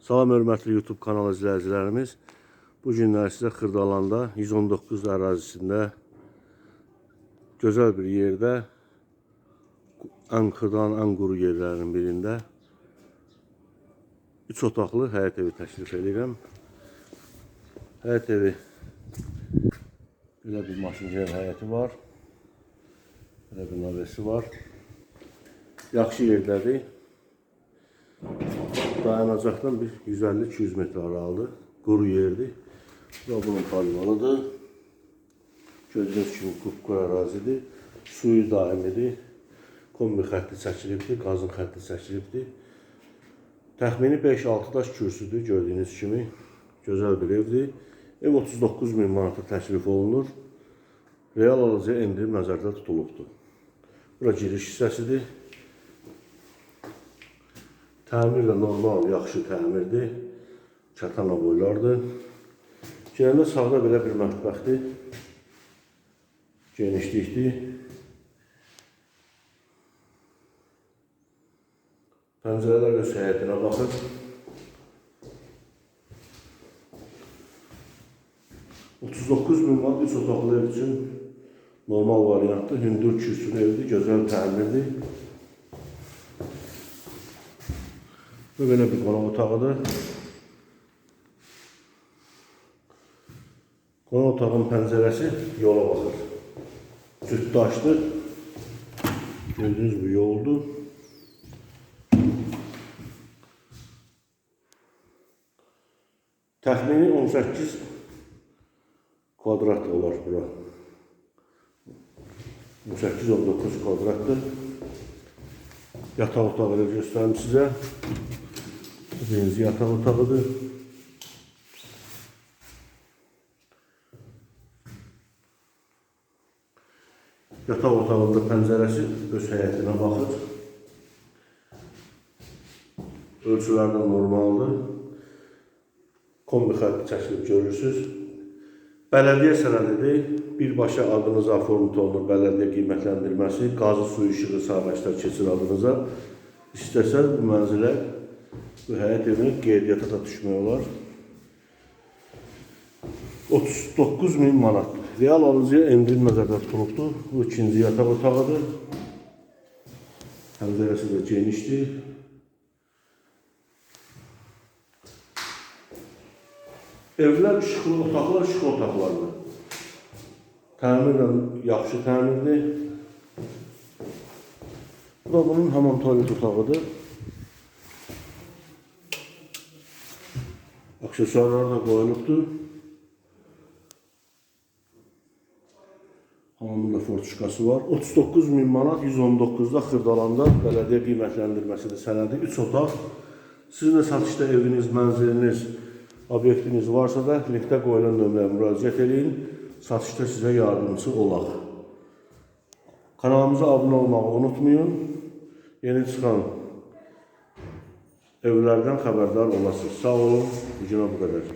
Salam hörmətli YouTube kanalı izləyicilərimiz. Bu günlər sizə Xırdalanda 119 ərazisində gözəl bir yerdə ən xırdan, ən quru yerlərin birində 3 otaqlı həyət evi təklif edirəm. Həyət evi belə bir maşıncılar həyəti var. Belə bir navesi var. Yaxşı yerdədir. Dayanacaqdan bir 150-200 metr aralıdır. Quru yerdir. Bu da bunun palmalıdır. Gördüyünüz kimi qupqur ərazidir. Suyu daimidir. Kombi xətti çəkilibdir, qazın xətti çəkilibdir. Təxmini 5-6 daş kürsüdür gördüyünüz kimi. Gözəl bir evdir. Ev 39 min manata təklif olunur. Real alıcıya endirim nəzərdə tutulubdur. Bura giriş hissəsidir. Təmir də normal, yaxşı təmirdir. Çatana boylardır. Girəndə sağda belə bir mətbəxdir. Genişlikdir. Pəncərələr öz həyətinə baxır. ...39 min var, 3 otaqlı ev üçün normal variantdır. Hündür kürsülü evdir, gözəl təmirdir. Bu belə bir qonaq otağıdır. Qonaq otağın pəncərəsi yola baxır. Cüt daşdır. Gördüyünüz bu yoldur. Təxmini 18 kvadrat olar bura. 18-19 kvadratdır. Yataq otağı göstərim sizə. Birinci yataq otağıdır. Yataq otağında pəncərəsi öz həyətinə baxır. Ölçülər də normaldır. Kombi xətti çəkilib görürsüz. Bələdiyyə sənədidir. Birbaşa adınıza format olunur bələdiyyə qiymətləndirməsi. Qazı suyu işığı sahəçlər keçir adınıza. İstəsəz bu mənzilə, bu həyət evini qeydiyyata da düşmək olar. 39 min manat. Real alıcıya endirim nəzərdə tutulubdur. Bu ikinci yataq otağıdır. Pəncərəsi də genişdir. Evlər işıqlı otaqlar, işıqlı otaqlardır. Təmirlə yaxşı təmirdir. Bu da bunun hamam tualet otağıdır. Aksesuarlar da qoyulubdur. Hamamın da fortuşkası var. 39 min manat 119-da Xırdalanda bələdiyyə qiymətləndirməsidir sənədi. 3 otaq. Sizin də satışda eviniz, mənziliniz, obyektiniz varsa da linkdə qoyulan nömrəyə müraciət edin. Satışda sizə yardımcı olaq. Kanalımıza abunə olmağı unutmayın. Yeni çıxan evlərdən xəbərdar olasınız. Sağ olun. Bu bu qədər.